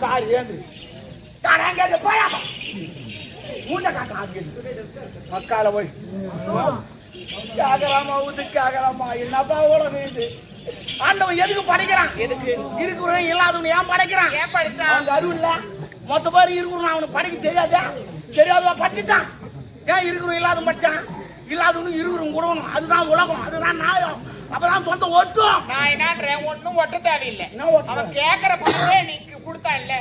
Sorry ஏந்து காடாங்க போயா மூட்டை காட்டாங்க மக்கால போய் கேகலாமா ஊத்து கேகலாமா என்னப்பா உலகம் இது ஆண்டவன் எதுக்கு படைக்கிறான்? எதுக்கு? இருக்கிறவன் இல்லாதவன் ஏன் படைக்கிறான்? ஏன் படிச்சான்? அவங்க அருள் இல்ல. மொத்த பேர் இருக்கிறவன் அவனுக்கு படிக்க தெரியாதா? தெரியாதவா பட்டுட்டான் ஏன் இருக்கிறவன் இல்லாத படிச்சான்? இல்லாதவனும் இருக்கிறவன் கூடணும் அதுதான் உலகம். அதுதான் நியாயம் அப்பதான் சொந்த ஒட்டும் நான் என்னன்றேன் ஒண்ணும் ஒட்ட தேவையில்லை. என்ன அவன் கேக்குற பணமே நீ கொடுத்தான் இல்ல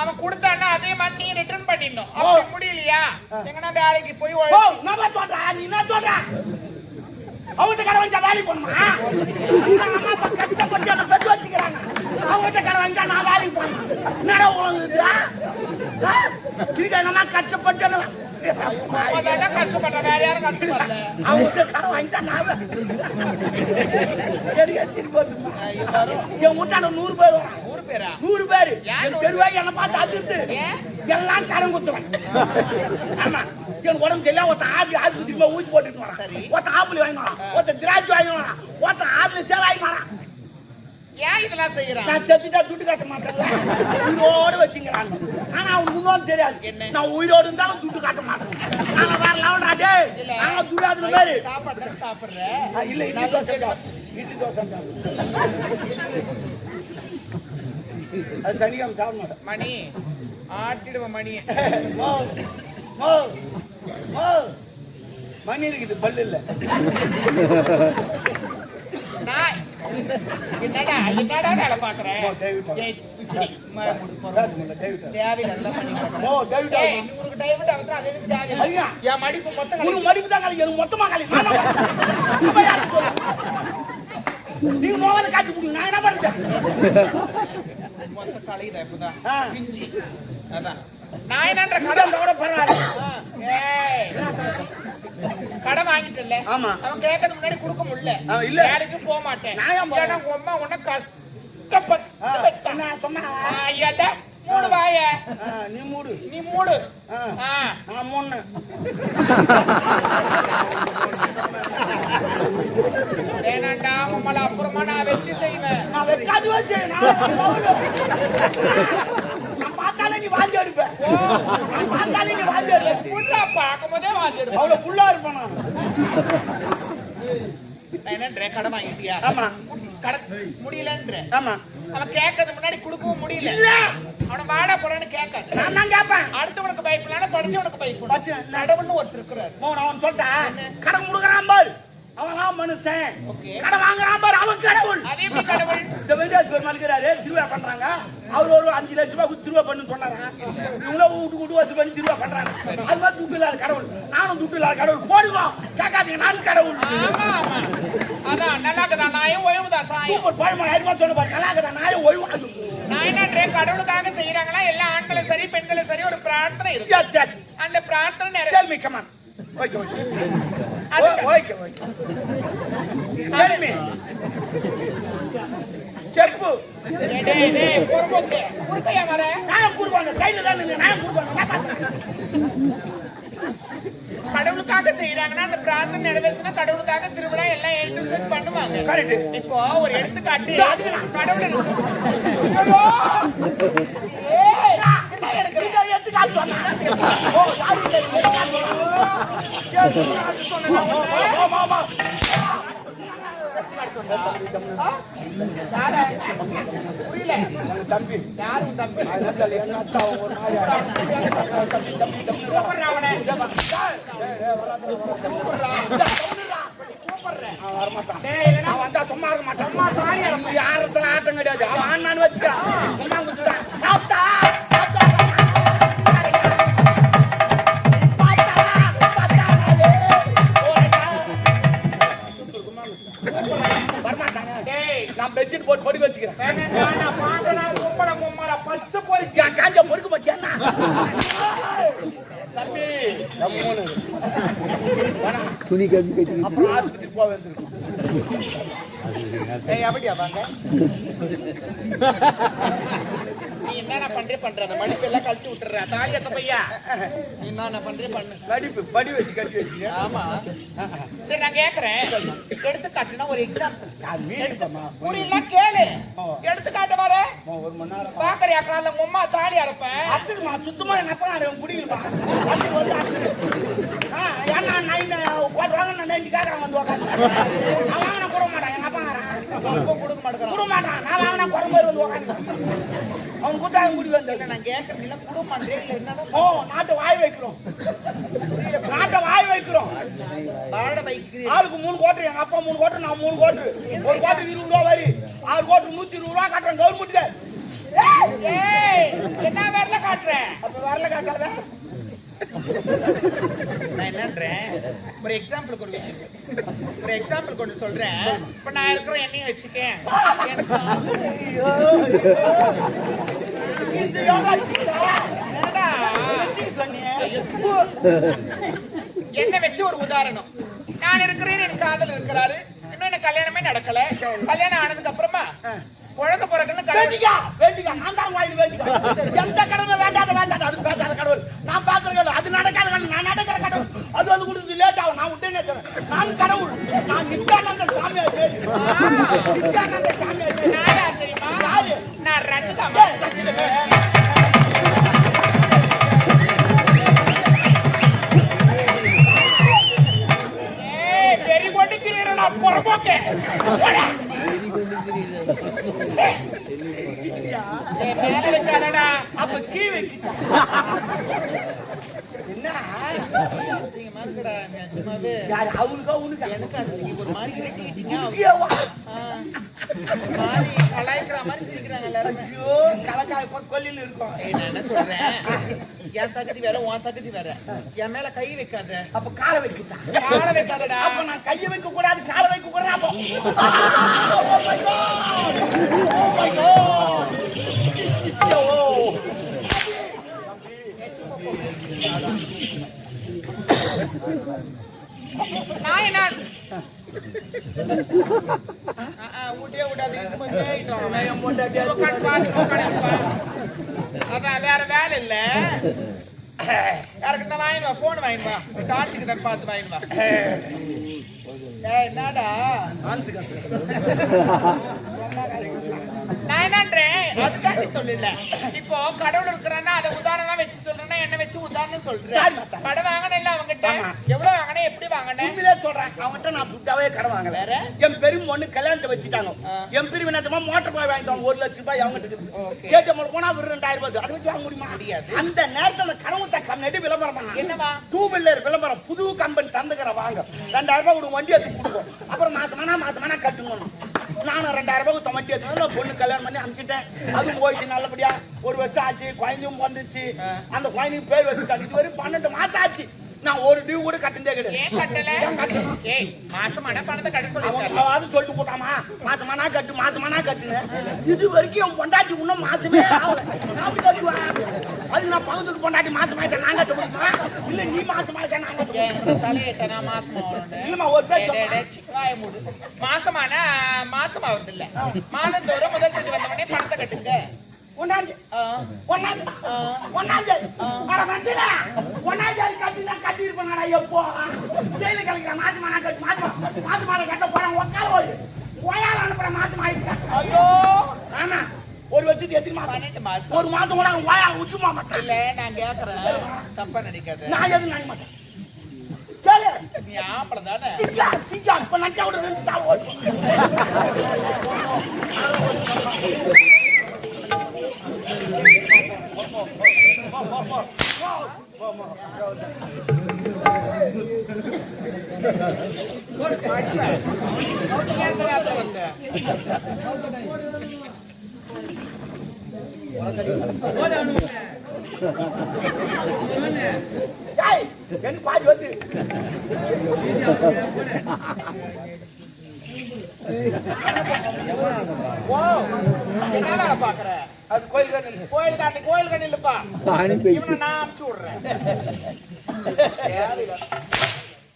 அவன் கொடுத்தான்னா அதே மாதிரி நீ ரிட்டர்ன் பண்ணிடணும். அப்படி முடியலையா? எங்கன்னா வேலைக்கு போய் நம்ம சொல்ற நீ என்ன சொல்ற? அவங்ககிட்ட கடை வாங்கிட்டா வேலைக்கு போகணுமா? எங்க அம்மா அப்பா கஷ்டப்பட்டு என்ன பெத்து வச்சுக்கிறாங்க. அவங்ககிட்ட கடை வாங்கிட்டா நான் வேலைக்கு போகணும்? என்னடா உலகம்? இதுக்கு எங்க அம்மா கஷ்டப்பட்டு கஷ்டப்படுற வேற யாரும் கஷ்டப்படல. என் வீட்டாண்ட நூறு பேர் நூறு பேரா? நூறு பேரு. என்னை பார்த்து அதிர்ந்து ஏன்? எல்லாம் கடன் குத்துவேன் ஆமா. என் உடம்பு சரியில்லை. ஒருத்தன் ஆபி ஆஸ்பத்திரி ஊசி போட்டுட்டு வரான். சரி. ஒருத்தன் ஆப்பிள் வாங்கி வரான். ஒருத்தன் திராட்சை வாங்கி வரான். ஒருத்தன் ஆப்பிள் சேவை வாங்கி வரான். ஏன் இதெல்லாம் செய்யறான்? நான் செத்துட்டா துட்டு கட்ட மாட்டேன்ல. உயிரோடு வச்சுங்கிறான் ஆனா அவனுக்கு முன்னோடு தெரியாது. என்ன? நான் உயிரோடு இருந்தாலும் துட்டு காட்ட மாட்டேன். நான் வேற லெவல் ராஜே. நான் துடாதுல மாதிரி. சாப்பாடு தானே சாப்பிடுற? ஆ, இல்ல இட்லி தோசை. இட்லி தோசை. அது சனிக்கிழமை சாப்பிட மாட்டேன். மணி. ஆட்டிடுவ மணி. மோ, மோ, மோ. மணி இருக்குது பல்லு இல்ல. என்னடா என்னடா வேலை பாக்குற. என் மடிப்பு மொத்தம் மடிப்பு தான் காலி எனக்கு மொத்தமா சொல்லு? நீங்க போகாத காட்டி கொடுங்க நான் என்ன இப்பதான்? பிஞ்சி. அதான். நான் என்னன்ற கூட பரவாயில்ல. ஏய், கடன் வாங்கிட்டல்ல ஆமா. அவன் கேட்கறது முன்னாடி கொடுக்க முடியல இல்ல. வேலைக்கு போக மாட்டேன். நான் உங்க அம்மா உன்னை கஷ்டப்பட்டு. என்ன சொன்னா? மூடு வாய. நீ மூடு. நீ. நான் மூணு வேணாண்டா உம்மள அப்புறமா நான் வச்சு செய்வேன். நான் வச்சு நான் நான் பார்த்தாலே நீ வாந்தி போதே என்னன்றேன் கடன் வாங்கிட்டியா ஆமா முடியலன்ற ஆமா அவன் கேட்கறது முன்னாடி கொடுக்கவும் முடியல இல்ல. அவனை வாடா போடான்னு கேட்காது நான் தான் கேட்பேன் அடுத்தவனுக்கு பயப்படலாம் படிச்சவனுக்கு பயப்படும் படிச்சவன் நடவுன்னு ஒருத்தர் இருக்கிறார் அவன் சொல்லிட்டேன் கடன் கொடுக்குறான் பார் அவன் மனுஷன். கடன் வாங்குறான் பார் அவன் கடவுள். இந்த வெங்கடேஷ் பெருமாள் இருக்கிறாரு திருவிழா பண்றாங்க. அவர் ஒரு அஞ்சு லட்ச ரூபாய் திருவிழா பண்ணு சொன்னாரா? இவங்கள வீட்டு கூட்டு வச்சு பண்ணி திருவிழா பண்றாங்க. அது மாதிரி துட்டு இல்லாத கடவுள். நானும் துட்டு இல்லாத கடவுள். போடுவோம் கேட்காதீங்க நான் கடவுள். ஆமா ஆமா. அதான் நல்லா இருக்குதா? நாயும் சாயம் சூப்பர் பழமொழி ஆயிரம் ரூபாய் சொன்ன பாரு நல்லா இருக்குதா? நாயும் ஒழிவு நான் என்னன்றேன் கடவுளுக்காக செய்யறாங்களா எல்லா ஆண்களும் சரி பெண்களும் சரி ஒரு பிரார்த்தனை இருக்கு. அந்த பிரார்த்தனை நிறைவே ஓகே ஓகே ஓகே டேய், பொறுமைக்கு. பொறுமையா வர? நான் குருபான சைடுல தான் நான் பேசுறேன் கடவுளுக்காக செய்யறாங்கன்னா அந்த பிரார்த்தனை நிறைவேச்சுனா கடவுளுக்காக திருவிழா எல்லாம் Z பண்ணுவாங்க. இப்போ ஒரு எடுத்துக்காட்டு. கடவுள் ஆள் சொன்னா ஓ யாரு யார? புரியல தம்பி யாரு தம்பி என்ன சும்மா இருக்க மாட்டான் யாரத்துல ஆட்டம் கிடையாது அவன் ஆனான்னு வச்சுக்கிறான் சும்மா குத்துட்டான் என் காஞ்ச பொறுக்க மாட்டியா தம்பி துணி கம்மி கட்டி அப்புறம் ஆஸ்பத்திரி போக வந்திருக்கும் அப்படியா வாங்க. நீ என்னென்ன பண்றே பண்ற? அந்த மடிப்பு எல்லாம் கழிச்சு விட்டுற தாலி எத்த பையா? நீ என்னென்ன பண்றே பண்ணு. நடிப்பு படி வச்சு கட்டி வச்சுக்க ஆமா. சரி நான் கேக்குறேன். எடுத்துக்காட்டுனா ஒரு எக்ஸாம்பிள் புரியல கேளு. எடுத்துக்காட்டு வர ஒரு மணி நேரம் பாக்கறியா காலைல உங்க அம்மா தாலி அரைப்பேன் அத்துக்குமா சுத்தமா எங்க அப்பா அவன் குடிக்கணுமா அத்து வந்து அத்து ஏன்னா நைட் கோட் வாங்க நான் நைட்டு கேட்கறேன் வந்து உட்காந்து அவன் வாங்கினா கொடுக்க மாட்டான் எங்க அப்பா கொடுக்க மாட்டேங்கிறான் கொடுக்க மாட்டான் நான் வாங்கினா குறை மாதிரி வந்து உட்காந்து அவன் குத்தா அவன் குடி வந்து நான் கேட்கறேன் இல்ல கொடுக்க மாட்டேன் இல்ல ஓ நாட்டை வாய் வைக்கிறோம் நாட்டை வாய் வைக்கிறோம் வாழ வைக்கிறீங்க ஆளுக்கு மூணு கோட்டு எங்க அப்பா மூணு கோட்டு நான் மூணு கோட்டு ஒரு கோட்டுக்கு இருபது ரூபா வரி ஆறு கோட்டு நூத்தி இருபது ரூபா கட்டுறேன் கவர்மெண்ட்டுக்கு ஏய் என்ன வேறல காட்டுறேன் அப்ப வரல காட்டாத நான் என்னன்றேன். ஒரு எக்ஸாம்பிளுக்கு ஒரு விஷயம். ஒரு எக்ஸாம்பிளுக்கு ஒன்று சொல்றேன். இப்ப நான் இருக்கிற எண்ணெயை வச்சுக்கேன். என்னை வச்சு ஒரு உதாரணம். நான் இருக்கிறேன் என் காதல் இருக்கிறாரு. இன்னும் எனக்கு கல்யாணமே நடக்கல. கல்யாணம் ஆனதுக்கு அப்புறமா குழந்தை பிறகுன்னு வேண்டிக்கா, வேண்டிக்கா. நான் தான் வாயில் வேண்டிக்கா. எந்த கடவுளும் வேண்டாத வேண்டாத அது பேசாத கடவுள் நான் பேசுற கடவுள் அது நடக்காத கடவுள் நான் நடக்கிற கடவுள் அது வந்து கொடுத்து லேட் ஆகும் நான் விட்டேன்னு சொல்றேன். நான் கடவுள் நான் நித்யானந்த சாமியார் பேரு. நித்யானந்த சாமியார் பேரு. நான் யார்? நான் ரஞ்சிதாமா யாரு? அவனுக்கா உனக்கா? எனக்கு அசிங்க ஒரு மாதிரி. ஒரு மாதிரி கலாய்க்கிற மாதிரி சிரிக்கிறாங்க எல்லாருமே. ஐயோ கலக்காய் கொல்லில இருக்கும். நான் என்ன சொல்றேன்? என் தகுதி வேற உன் தகுதி வேற. என் மேல கை வைக்காத. அப்ப காலை வைக்கிட்டா? கால வைக்காதடா. அப்ப நான் கையை வைக்க கூடாது காலை வைக்க கூடாது அப்போ. Oh my God! My God! ஐயோ. நான் என்ன ஆ, ஆ, விட்டே விடாது இட்டு வந்து ஏறிட்டோம். என் பொண்டாட்டி அது உட்காந்து பாரு, உட்காந்து பாரு. அதான் வேற வேலை இல்ல யாருக்கிட்ட வாங்கிட்டு வா போன் வாங்கிட்டு வா டார்ச்சுக்கு தான் பார்த்து வாங்கிட்டு வா என்னடா. நான் என்னன்றேன் அதுக்காண்டி சொல்லல இப்போ கடவுள் இருக்கிறான்னா அதை உதாரணம் வச்சு சொல்றேன்னா என்ன வச்சு உதாரணம் சொல்றேன். சரி. கடை வாங்கினேன் அவங்கிட்ட? ஆமா. எவ்வளவு வாங்கினேன் எப்படி வாங்கினேன் உண்மையிலே சொல்றேன். அவன்கிட்ட நான் துட்டாவே கடன் வாங்கல? என் பெரும் பொண்ணு கல்யாணத்தை வச்சுட்டாங்க. என் வினத்தமா மோட்டர் பாய் வாங்கிட்டாங்க ஒரு லட்சம் ரூபாய் அவங்க Okay. கேட்டு போனா ஒரு ரெண்டாயிரம் ரூபாய். அதை வச்சு வாங்க முடியுமா? முடியாது. அந்த நேரத்துல அந்த கம்னெட்டு விளம்பரம் பண்ணாங்க என்னவா டூ வீலர் விளம்பரம். புது கம்பெனி தந்துக்கிற வாங்க. ரெண்டாயிரம் ரூபாய் கொடுங்க வண்டி எடுத்து கொடுக்கும் அப்புறம் மாசமானா மாசமானா கட்டுங்கணும் நானும் ரெண்டாயிரம் ரூபாய் நான் பொண்ணு கல்யாணம் பண்ணி அனுப்பிச்சிட்டேன் அதுவும் போயிடுச்சு நல்லபடியா. ஒரு வருஷம் ஆச்சு குழந்தையும் வந்துச்சு அந்த குழந்தைக்கு பேர் வச்சுட்டாங்க இது வரைக்கும் பன்னெண்டு மாசம் ஆச்சு. நான் ஒரு டியூ கூட கட்டுனதே கிடையாது மாசமான பணத்தை கட்ட சொல்லி சொல்லிட்டு போட்டாமா? மாசமானா கட்டு மாசமானா கட்டுன்னு. இது வரைக்கும் என் பொண்டாட்டி இன்னும் மாசமே ஆகல. அது நான் பகுதிக்கு பொண்டாட்டி மாசமாயிட்டேன் நான் கட்ட முடியுமா? இல்ல நீ நான் நான் மாசமா வரணும் இல்லம்மா ஒரு வாயை மூடு. மாசமான மாசம் ஆகுறது இல்ல மாதந்தோறும் முதல் தேதி வந்த உடனே பணத்தை கட்டுங்க. ஒண்ணாஞ்சு அட வண்டில! ஒண்ணாஞ்சு கட்டினா கட்டி இருப்பேன் எப்போ? ஜெயில கழிக்கிறேன் மாசமானா கட்டு மாசமா மாசமான கட்ட போறேன் உட்கார போய் கோயால அனுப்புற மாசம் ஆயிடுச்சு ஐயோ ஆமா ஒரு வருஷத்துக்கு எத்தனை மாசம். ஒரு மாசம் கூட அவன் வாயா உச்சுமா மாட்டான் இல்ல நான் கேக்குறேன். தப்பா நினைக்காத. நான் எதுவும் நினைக்க மாட்டேன்? கேளு. நீ ஆம்பளை தானே? சிக்கா சிக்கா. இப்ப நச்சா விட ரெண்டு சாவு ஓடும் ஏன் தெரியாத வந்த? டேய் எனக்கு பாதி வந்து கோயில் கண்ணு கோயில் காட்டி கோயில் கண்ணி இல்லப்பா இவனை நான் அனுப்பிச்சு விடுறேன்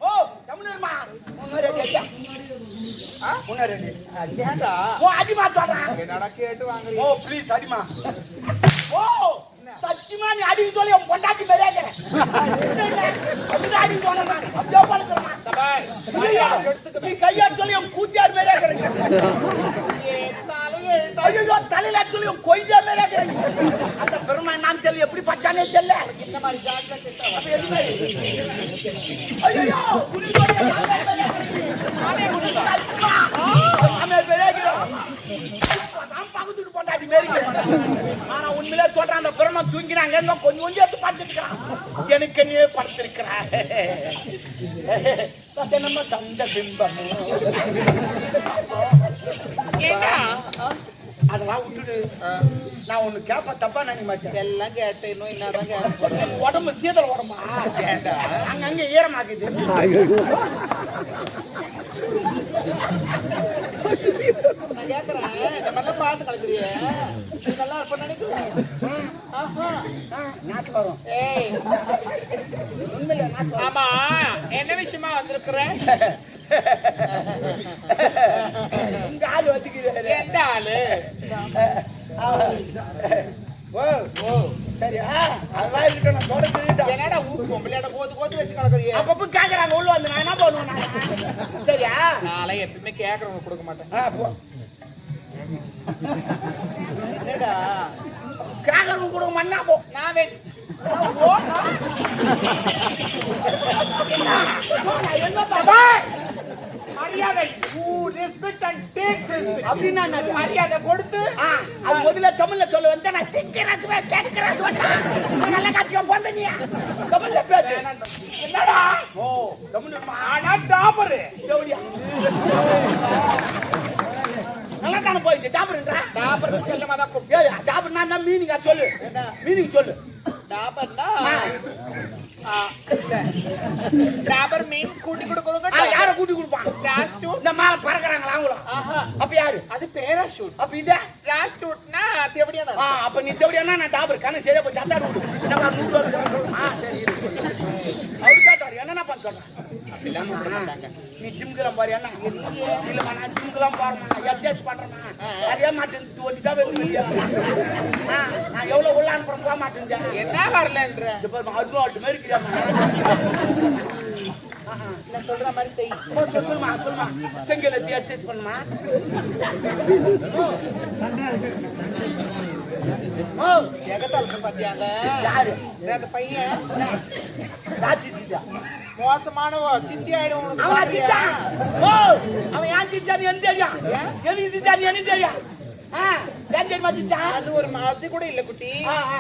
ஓ தமிழர்மா முன்னாடி ரெடியா ஆ முன்னாடி ரெடி ஏண்டா ஓ அடிமா சொல்றேன் என்னடா கேட்டு வாங்குறீங்க ஓ ப்ளீஸ் அடிமா ஓ சத்தியமா நீ அடிக்க சொல்லி உன் பொண்டாட்டி பெரியாக்கிறேன் அதுதான் அடிக்க சொன்னேன் நான். அப்படியே படுக்கிறேன் நான். தபாய் ஐயோ, நீ கையாட்டு சொல்லி உன் கூத்தியார் பெரியாக்கிறேன் தலையே ஐயோ தலையில சொல்லி உன் கொய்தியா பெரியாக்கிறேன் அந்த பெருமை நான் தெரியல எப்படி பச்சானே தெரியல இந்த மாதிரி ஜாக்கிரதை கிட்ட வா. அப்ப எதுவுமே ஐயோ ஆனா உண்மையிலே சொல்றேன் அந்த பெருமை தூங்கினாங்க கொஞ்சம் கொஞ்சம் எடுத்து பார்த்துருக்கான் எனக்கு நீ படுத்திருக்கிறான் நம்ம சந்த பிம்பம். ஏண்டா? அதெல்லாம் விட்டுடு. நான் ஒண்ணு கேப்ப தப்பா நினைக்க மாட்டேன். எல்லாம் கேட்டு இன்னும் என்னதான் உடம்பு சீதல் உடம்பா? ஏண்டா? அங்கங்க ஈரமாக்குது. கேக்குறேன் இந்த மாதிரிலாம் பார்த்து கலக்குறிய. நல்லா இருப்ப நினைக்கிறேன். நாட்டு வரும் ஏய். உண்மையில நாட்டு ஆமா. என்ன விஷயமா வந்திருக்கிற? உங்க ஆள் வந்துக்கிறாரு எந்த ஆளு? ஓ ஓ. சரியா அதெல்லாம் இருக்கட்டும். நான் சொல்ல சொல்லிட்டேன். என்னடா ஊர் பொம்பளையாட கோத்து கோத்து வச்சு கலக்குறிய? அப்பப்ப கேக்குறாங்க உள்ள வந்து நான் என்ன பண்ணுவேன் சரியா? நாளை எப்பவுமே கேக்குறவங்க கொடுக்க மாட்டேன். ஆ, போ. என்னடா மண்ணா போ. நான் வே நான் போ. போ, நான் என்ன பண்ணுவேன் மரியாதை. அப்படின்னா? மரியாதை கொடுத்து அது முதல்ல தமிழ்ல சொல்ல வந்து நான் திக்கிறேன் கேட்கிறேன் நல்ல காட்சியா போந்த நீ. தமிழ்ல பேசு. என்னடா? ஓ தமிழ் ஆனா டாபரு. ஜவுடியா நல்லா தானே போயிடுச்சு டாபர்ன்றா டாபர். செல்லமா தான் கூப்பிட்டு ஏய் டாபர் நான் என்ன மீனிங்கா சொல்லு. மீனிங் சொல்லு. டாபர்னா. டாபர் மீன் கூட்டி கொடுக்குறவங்க யார கூட்டி கொடுப்பான்? டிராஸ்டூட் இந்த மேல பறக்குறாங்களா அவங்களும் அப்ப யாரு? அது பேராஷூட் அப்ப இதே? டிராஸ்டூட்னா தேவடியா ஆ, அப்ப நீ தேவடியானா நான் டாபர்? கணக்கு சரியா போய் சத்தா நம்ம நூறு. ரூபா கொடுக்க சொல்லு. ஆ சரி. அவரு கேட்டாரு என்னென்ன பண்ண சொல்றேன் அப்படிலாம் கூப்பிட மாட்டாங்க நீ ஜிம்க்குலாம் பாரு என்ன? இல்லம்மா நான் ஜிம்க்குலாம் போறேம்மா எக்ஸசைஸ் பண்றேம்மா. அதே மாட்டேன் ஒட்டி தான். ஆ, நான் எவ்வளவு உள்ள அனுப்புறேன் போக மாட்டேன் என்ன வரலன்ற? இந்த பாரு அருண் ஆட்டு மாதிரி இருக்கிறாம்மா நான் சொல்ற மாதிரி செய். போ, சொல், சொல்லுமா சொல்லுமா. செங்கல் எடுத்து எக்ஸசைஸ் பண்ணுமா? மோசமானவ சித்தி ஆயிடும் அவன் ஓ அவன் ஏன் சிச்சான்னு எனக்கு தெரியும் எதுக்கு சிச்சான்னு எனக்கு தெரியும் தெரியுமா சிச்சா அது ஒரு அது கூட இல்ல குட்டி.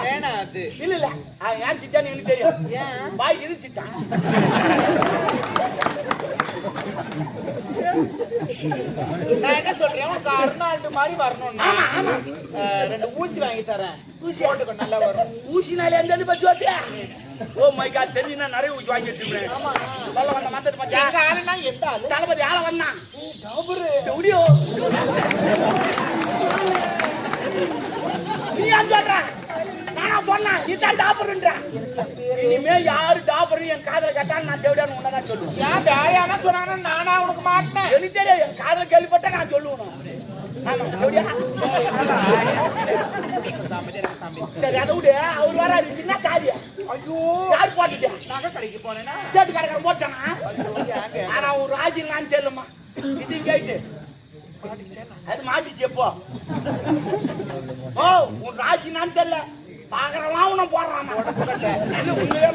வேணாம் அது. இல்ல இல்ல ஏன் சிச்சான்னு எனக்கு தெரியும் ஏன் பாய் இது சிச்சா நான் என்ன சொல்றேன்? உனக்கு அருணால்டு மாதிரி வரணும்னா ரெண்டு ஊசி வாங்கி தரேன். ஊசி? போட்டுக்கோ நல்லா வரும். ஊசினால எந்த பத்தி வாத்தியா ஓ மை காட் தெரிஞ்சு நான் நிறைய ஊசி வாங்கி வச்சிருக்கேன் ஆமா. சொல்ல வந்த மத்தது பாத்தியா? எங்க ஆளுனா எந்த ஆளு? தளபதி ஆள வந்தான். டாபரு எப்படியோ நீ ஏன் சொல்ற நானா சொன்னேன் இதான் டாப்பர்ன்றேன் இனிமே யாரு டாப்பர் என் காதல கேட்டாலும் நான் தேவையான உன்னதான் சொல்லுவேன். ஏன் வேலையானா சொன்னானா நானா உனக்கு மாட்டேன் எனக்கு தெரியும் என் காதல கேள்விப்பட்டா நான் சொல்லுவேன்? சரி அதை விடு. அவர் வர என்ன காரியம் ஐயோ. யார் போட்டுட்டேன் நகை கடைக்கு போனேன்னா சேட்டு கடைக்காரன் போட்டானா? ஆனா ஒரு ராசிலான்னு தெரியலம்மா. இது கேட்டு. அது மாட்டிச்சு எப்போ? ஓ உன் ராசி நான் தெரியல. பாக்குறவன் உன போடுறாமா இது உண்மையே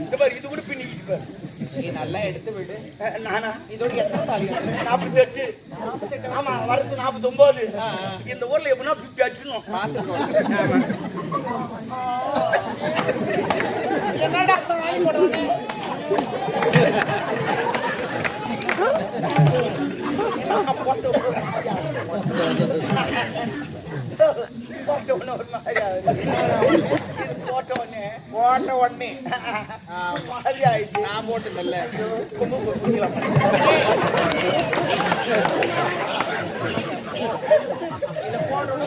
இந்த பாரு இது கூட பின்னிக்கிச்சு பாரு. நீ நல்லா எடுத்து விடு. நானா? இதோட எத்தனை தாலி? நாற்பத்தி எட்டு ஆமா வரது நாற்பத்தி ஒன்பது. இந்த ஊர்ல எப்படின்னா பிப்டி அடிச்சிடணும். என்னடா அர்த்தம் வாங்கி போட்ட மாதிரியா போட்ட உடனே போட்ட உடனே மாதிரி ஆயிடுச்சு நான் போட்டதில்ல கும்பு போட்டோன்னு